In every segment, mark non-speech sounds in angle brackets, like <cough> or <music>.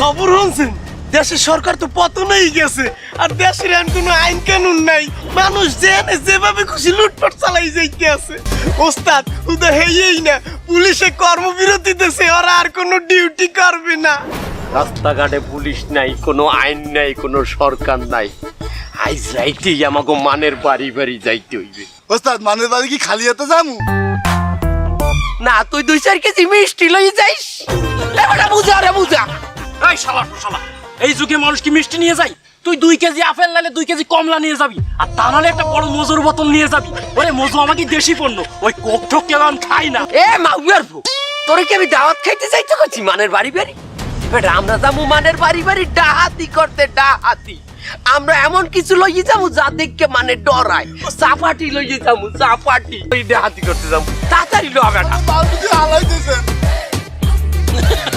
খবর শুনছেন? দেশের সরকার তো পতনই গেছে আর দেশের এখন কোনো আইন কানুন নাই। মানুষ যে যেভাবে খুশি লুটপাট চালাই যাইতে আছে। ওস্তাদ উদা হেই না পুলিশে কর্মবিরতি দেশে ওরা আর কোনো ডিউটি করবে না। রাস্তাঘাটে পুলিশ নাই কোনো আইন নাই কোনো সরকার নাই। আইজ রাইতেই আমাকে মানের বাড়ি বাড়ি যাইতে হইবে। ওস্তাদ মানের বাড়ি কি খালি হাতে যামু? না তুই দুই চার কেজি মিষ্টি লই যাইস। বুঝা রে বুঝা। এই শালা শালা এই যুগে মানুষ কি মিষ্টি নিয়ে যায়? তুই দুই কেজি আপেল নালে দুই কেজি কমলা নিয়ে যাবি আর তা নাহলে একটা বড় মজুর বোতল নিয়ে যাবি। ওরে মজু আমাকে দেশি পণ্য ওই কোক ঠোক কেউ খাই না। এ মাগুয়ার ফু তোরে কি আমি দাওয়াত খাইতে চাইতে করছি মানের বাড়ি বাড়ি? বেটা আমরা যাব মানের বাড়ি বাড়ি ডাহাতি করতে ডাহাতি। আমরা এমন কিছু লইয়ে যাব যা দেখকে মানে ডরায়। চাপাটি লইয়ে যাব চাপাটি। ওই ডাহাতি করতে যাব। তাড়াতাড়ি লো <laughs>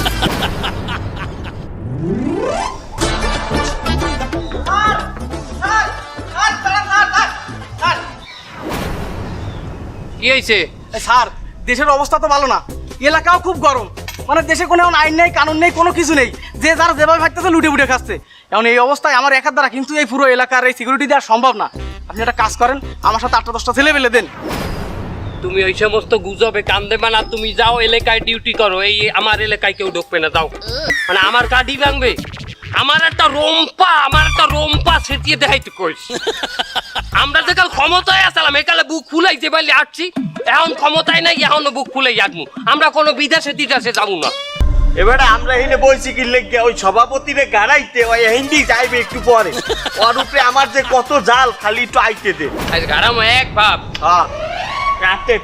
কি হয়েছে? স্যার, দেশের অবস্থা তো ভালো না। এলাকাও খুব গরম। মানে দেশে কোনো এখন আইন নেই, কানুন নেই, কোনো কিছু নেই। যে যারা যেভাবে ভাবতেছে লুটে বুটে খাচ্ছে। এখন এই অবস্থায় আমার একার দ্বারা কিন্তু এই পুরো এলাকার এই সিকিউরিটি দেওয়া সম্ভব না। আপনি একটা কাজ করেন, আমার সাথে আটটা দশটা ছেলে পেলে দেন। তুমি ওই সমস্ত গুজবে কান দেবে না তুমি যাও এলাকায় ডিউটি করো। এই আমার এলাকায় কেউ ঢুকবে না যাও। মানে আমার কাঠি ভাঙবে। আমার একটা রোম্পা আমার একটা রোম্পা সেটিয়ে দেখাইতে কইস। আমরা যে কাল ক্ষমতায় আসলাম একালে বুক ফুলাই যে বাইলে আসছি এখন ক্ষমতায় নাই এখন বুক ফুলাই আসব আমরা কোনো বিদেশে দিদাসে যাব না। এবারে আমরা এখানে বলছি কি লেগে ওই সভাপতিরে গাড়াইতে ওই হিন্দি যাইবে একটু পরে। ওর উপরে আমার যে কত জাল খালি একটু আইতে দে। গারাম এক ভাব। হ্যাঁ। রাতে।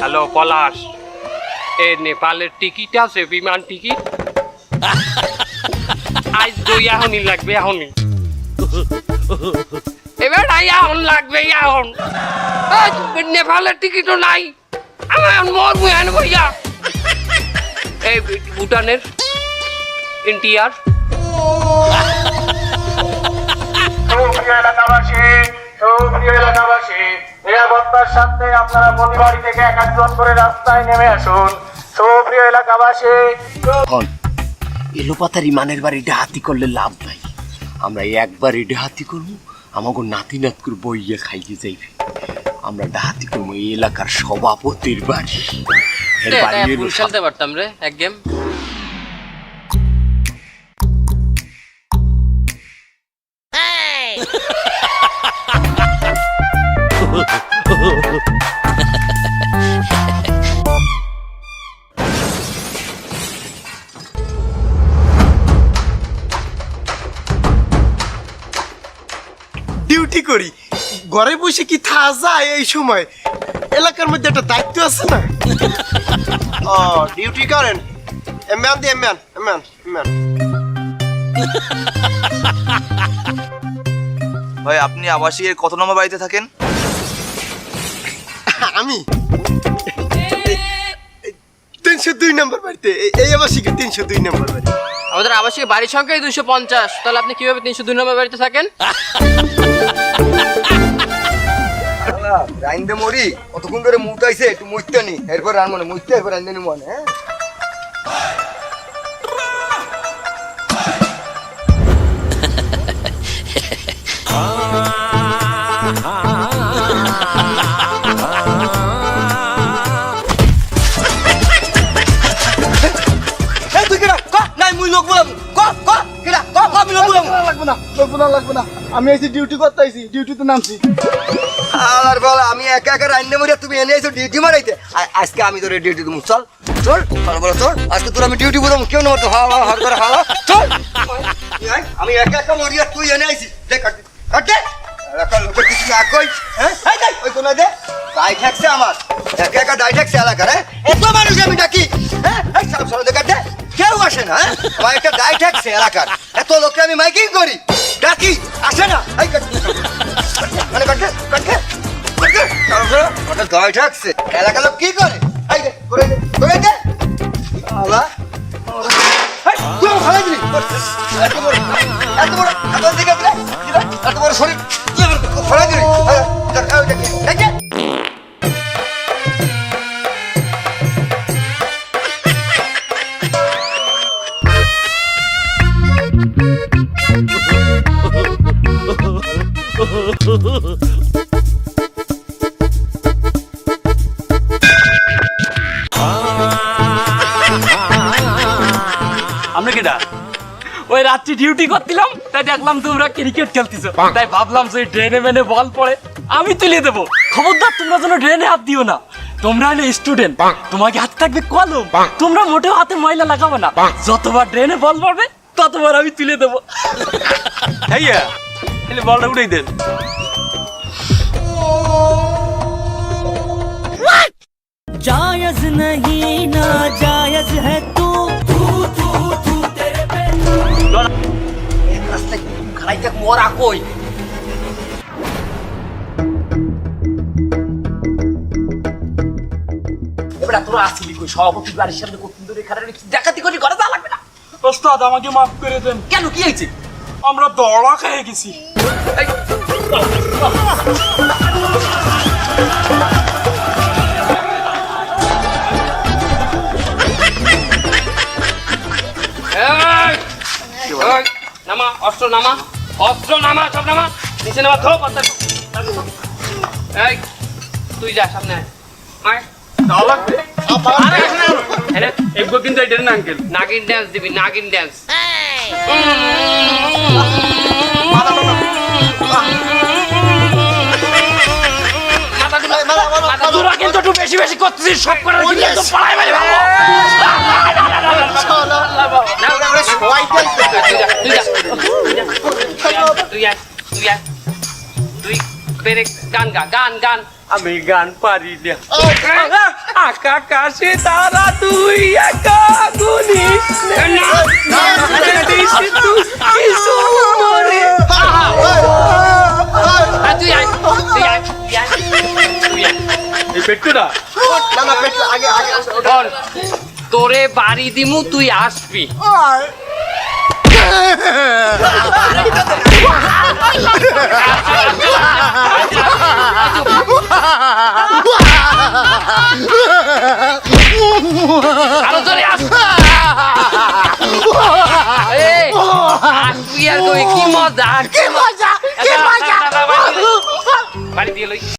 হ্যালো পলাশ। এ নেপালের টিকিট আছে, বিমান টিকিট। আজ দই এখনই লাগবে এখনই এবার আই এখন লাগবে এখন নেপালের টিকিটও নাই। আমার এখন মরবো ভাইয়া এই ভুটানের সুপ্রিয় এলাকাবাসী এলাকাবাসী। নিরাপত্তার সাথে আপনারা প্রতি বাড়ি থেকে এক একজন করে রাস্তায় নেমে আসুন। সুপ্রিয় এলাকাবাসী। এলোপাতারি মানের বাড়ি ডাহাতি করলে লাভ নাই। আমরা একবারই ডাহাতি করব আমাকে নাতি নাতকুর বইয়ে খাইয়ে যাইবে। আমরা ডাহাতি করব এই এলাকার সভাপতির বাড়ি। এর বাড়ি খেলতে পারতাম রে এক গেম ডিউটি করি। ঘরে বসে কি থা যায় এই সময়? এলাকার মধ্যে একটা দায়িত্ব আছে না? <laughs> ও ডিউটি করেন। এমএন দি এমএন এমএন এমএন। ভাই আপনি আবাসিকের কত নম্বর বাড়িতে থাকেন? <laughs> আমি? তিনশো দুই নম্বর বাড়িতে। এই- এই আবাসিকে তিনশো দুই নম্বর বাড়ি আমাদের আবাসিক বাড়ির সংখ্যাই দুশো পঞ্চাশ। তাহলে আপনি কীভাবে তিনশো দুই নম্বর বাড়িতে থাকেন? রাইন্দে মরি, কতক্ষণ ধরে মুখ আইসে একটু মুইতে নি। এরপর রান মনে মুইতে এরপর রাইন্দে মনে হ্যাঁ? আমি একা একা মরি তুমি এনে আইছো ডিউটি মারাইতে। আজকে আমি তোর ডিউটি আমি ডিউটি বললাম কেউ না আমি একা একা মরি আর তুই এনে আইছি দেখ কাট এলাকার লোকের কিছু না কই হ্যাঁ? ওই দে। দাই ঠেকছে আমার। একা একা দাই ঠেকছে এলাকার হ্যাঁ? এত মানুষ আমি ডাকি হ্যাঁ? সব সব দেখার দে। কেউ আসে না আমার একটা দাই ঠেকছে এলাকার। এত লোককে আমি মাইকিং করি। ডাকি, আসে না। মানে কাটকে কাটকে দয় ঠাকছে। এলাকা লোক কি করে? করে দে করে দে। দিলি। এত বড় এত বড়, এত দিকে আমরা কেটা ওই রাত্রি ডিউটি করছিলাম তাই দেখলাম তোমরা ক্রিকেট খেলতেছো। তাই ভাবলাম যে ড্রেনে মেনে বল পড়ে আমি তুলে দেবো। খবরদার তোমরা যেন ড্রেনে হাত দিও না। তোমরা হলে স্টুডেন্ট তোমাকে হাত থাকবে কলম। তোমরা মোটেও হাতে ময়লা লাগাবো না। যতবার ড্রেনে বল পড়বে ততবার আমি তুলে দেবো। তাহলে বলটা উড়েই দেন जायज नहीं ना जायज है तू খালাই থাক মরা কই এবার তোরা আসিলি কই সভাপতি বাড়ির সামনে কত দূরে খারাপ দেখাতি করি ঘরে যা লাগবে না ওস্তাদ আমাকে মাফ করে দেন কেন কি হয়েছে আমরা দড়া খেয়ে গেছি এই! এই! নামা অস্ত্র নামা অস্ত্র নামা সব নামা। নিচে নামা থো পাতা। এই তুই যা সামনে আয়। কিন্তু নাগিন ড্যান্স দিবি নাগিন ড্যান্স তোরা কিন্তু একটু বেশি বেশি করছিস সব করে কিন্তু তুই বেরে গান গা গান গান আমি গান পারি না আকা কাশে তারা তুই একা গুনিস তুই আয় তুই আয় না না আগে আগে বল। তোরে বাড়ি দিমু তুই আসবি। আরও জোরে আস। আসবি আর কই কি মজা কি মজা। কি মজা। বাড়ি দিয়ে লই।